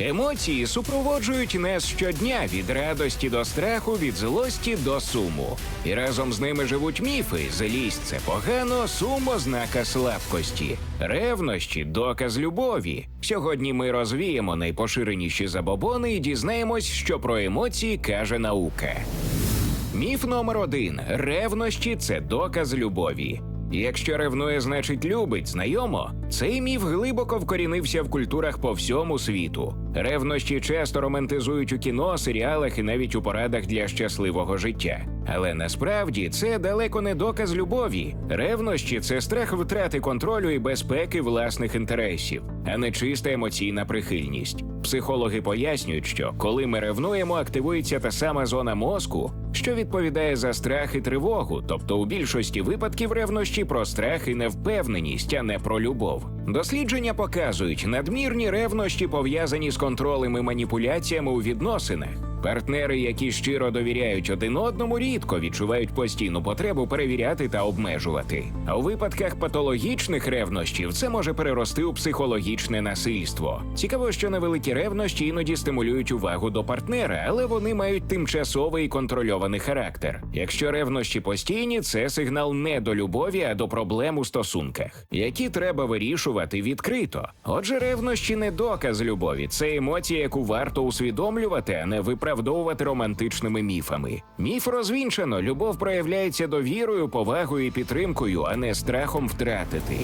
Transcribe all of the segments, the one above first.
Емоції супроводжують нас щодня від радості до страху, від злості до суму. І разом з ними живуть міфи: злість це погано, сум ознака слабкості, ревнощі доказ любові. Сьогодні ми розвіємо найпоширеніші забобони і дізнаємось, що про емоції каже наука. Міф номер один: ревнощі це доказ любові. Якщо ревнує, значить любить, знайомо. Цей міф глибоко вкорінився в культурах по всьому світу. Ревнощі часто романтизують у кіно, серіалах і навіть у порадах для щасливого життя. Але насправді це далеко не доказ любові. Ревнощі це страх втрати контролю і безпеки власних інтересів, а не чиста емоційна прихильність. Психологи пояснюють, що коли ми ревнуємо, активується та сама зона мозку, що відповідає за страх і тривогу, тобто у більшості випадків ревнощі про страх і невпевненість, а не про любов. Дослідження показують, надмірні ревнощі пов'язані з контролем і маніпуляціями у відносинах. Партнери, які щиро довіряють один одному, рідко відчувають постійну потребу перевіряти та обмежувати. А у випадках патологічних ревнощів це може перерости у психологічне насильство. Цікаво, що невеликі ревнощі іноді стимулюють увагу до партнера, але вони мають тимчасовий і контрольований характер. Якщо ревнощі постійні, це сигнал не до любові, а до проблем у стосунках, які треба вирішувати відкрито. Отже, ревнощі не доказ любові, це емоція, яку варто усвідомлювати, а не виправдовувати романтичними міфами. Міф розвінчено, любов проявляється довірою, повагою і підтримкою, а не страхом втратити.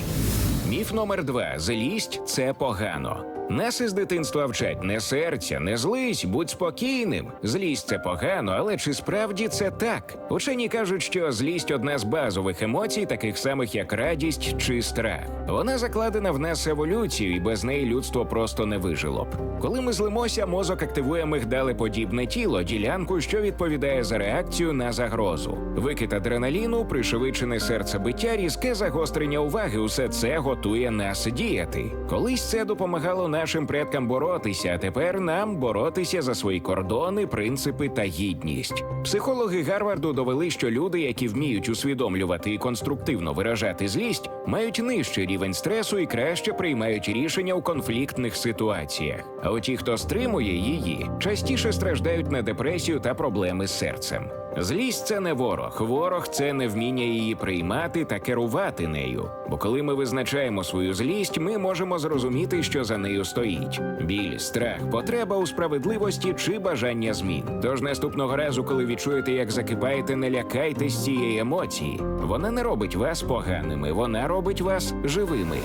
Міф номер два: злість це погано. Нас із дитинства вчать не серця, не злись, будь спокійним. Злість це погано, але чи справді це так? Учені кажуть, що злість одна з базових емоцій, таких самих як радість чи страх. Вона закладена в нас еволюцією, і без неї людство просто не вижило б. Коли ми злимося, мозок активує мигдалеподібне тіло, ділянку, що відповідає за реакцію на загрозу. Викид адреналіну, пришвидшене серцебиття, різке загострення уваги усе це готує нас діяти. Колись це допомагало нашим предкам боротися, а тепер нам боротися за свої кордони, принципи та гідність. Психологи Гарварду довели, що люди, які вміють усвідомлювати і конструктивно виражати злість, мають нижчий рівень стресу і краще приймають рішення у конфліктних ситуаціях. А от ті, хто стримує її, частіше страждають на депресію та проблеми з серцем. Злість це не ворог. Ворог це невміння її приймати та керувати нею. Бо коли ми визначаємо свою злість, ми можемо зрозуміти, що за нею стоїть: біль, страх, потреба у справедливості чи бажання змін. Тож наступного разу, коли відчуєте, як закипаєте, не лякайтесь цієї емоції. Вона не робить вас поганими, вона робить вас живими.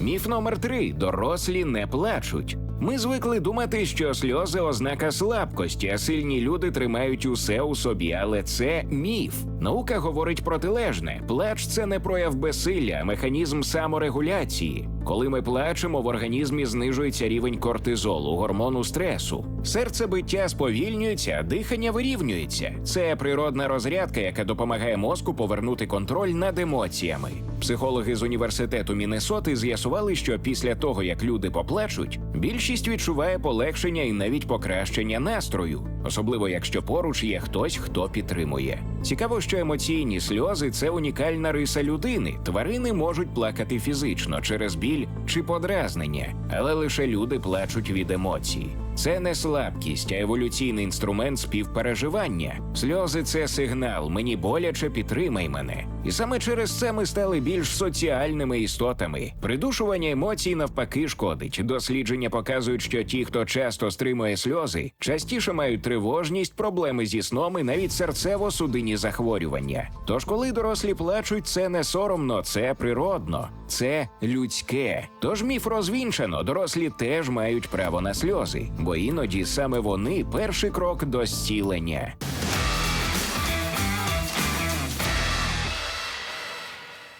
Міф номер три: дорослі не плачуть. Ми звикли думати, що сльози ознака слабкості, а сильні люди тримають усе у собі, але це міф. Наука говорить протилежне: плач це не прояв безсилля, а механізм саморегуляції. Коли ми плачемо, в організмі знижується рівень кортизолу, гормону стресу. Серцебиття сповільнюється, дихання вирівнюється. Це природна розрядка, яка допомагає мозку повернути контроль над емоціями. Психологи з університету Міннесоти з'ясували, що після того, як люди поплачуть, більшість відчуває полегшення і навіть покращення настрою, особливо якщо поруч є хтось, хто підтримує. Цікаво, що емоційні сльози це унікальна риса людини. Тварини можуть плакати фізично через біль чи подразнення, але лише люди плачуть від емоцій. Це не слабкість, а еволюційний інструмент співпереживання. Сльози це сигнал, мені боляче, підтримай мене. І саме через це ми стали більш соціальними істотами. Придушування емоцій навпаки шкодить. Дослідження показують, що ті, хто часто стримує сльози, частіше мають тривожність, проблеми зі сном і навіть серцево-судинні захворювання. Тож, коли дорослі плачуть, це не соромно, це природно, це людське. Тож міф розвінчано, дорослі теж мають право на сльози, бо іноді саме вони перший крок до зцілення.